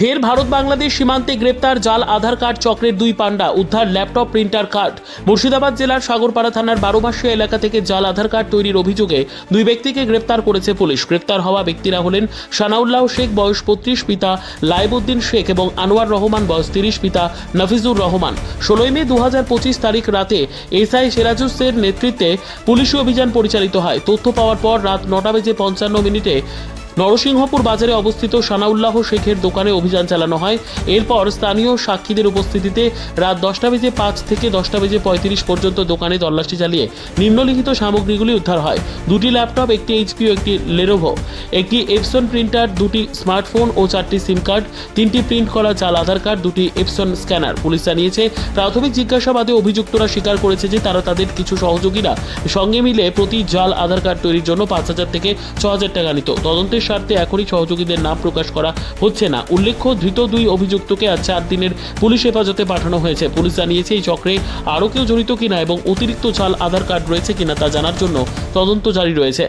ফের ভারত বাংলাদেশ সীমান্তে গ্রেপ্তার জাল, আধার কার্ড, চক্রের দুই পান্ডা, উদ্ধার ল্যাপটপ, প্রিন্টার কার্ড। মুর্শিদাবাদ জেলার সাগরপাড়া থানার বারোমাসিয়া এলাকা থেকে জাল, আধার কার্ড তৈরির অভিযোগে দুই ব্যক্তিকে গ্রেপ্তার করেছে পুলিশ। গ্রেপ্তার হওয়া ব্যক্তিরা হলেন সানাউল্লাহ শেখ, বয়স পঁয়ত্রিশ পিতা লাইবুদ্দিন শেখ এবং আনোয়ার রহমান, বয়স তিরিশ পিতা নফিজুর রহমান। ষোলোই মে দু তারিখ রাতে এসআই সেরাজুসের নেতৃত্বে পুলিশি অভিযান পরিচালিত হয়। তথ্য পাওয়ার পর রাত নটা বেজে পঞ্চান্ন মিনিটে নরসিংহপুর বাজারে অবস্থিত সানাউল্লাহ শেখের দোকানে অভিযান চালানো হয়। এরপর স্থানীয় সাক্ষীদের উপস্থিতিতে রাত দশটা বেজে পাঁচ থেকে দশটা বেজে পঁয়ত্রিশ পর্যন্ত দোকানে তল্লাশি চালিয়ে নিম্নলিখিত সামগ্রীগুলি উদ্ধার হয়। দুটি ল্যাপটপ, একটি এইচপি ও একটি লেনোভো একটি এপসন প্রিন্টার দুটি স্মার্টফোন ও চারটি সিম কার্ড তিনটি প্রিন্ট করা জাল আধার কার্ড দুটি এপসন স্ক্যানার পুলিশ জানিয়েছে, প্রাথমিক জিজ্ঞাসাবাদে অভিযুক্তরা স্বীকার করেছে যে তারা তাদের কিছু সহযোগীরা সঙ্গে মিলে প্রতি জাল আধার কার্ড তৈরির জন্য পাঁচ হাজার থেকে ছ হাজার টাকা নিত। তদন্তের স্বার্থে এখনই সহযোগীদের নাম প্রকাশ করা হচ্ছে না। উল্লেখ্য, ধৃত দুই অভিযুক্তকে আজ চার দিনের পুলিশ হেফাজতে পাঠানো হয়েছে। পুলিশ জানিয়েছে, এই চক্রে আরও কেউ জড়িত কিনা এবং অতিরিক্ত চাল, আধার কার্ড রয়েছে কিনা তা জানার জন্য তদন্ত জারি রয়েছে।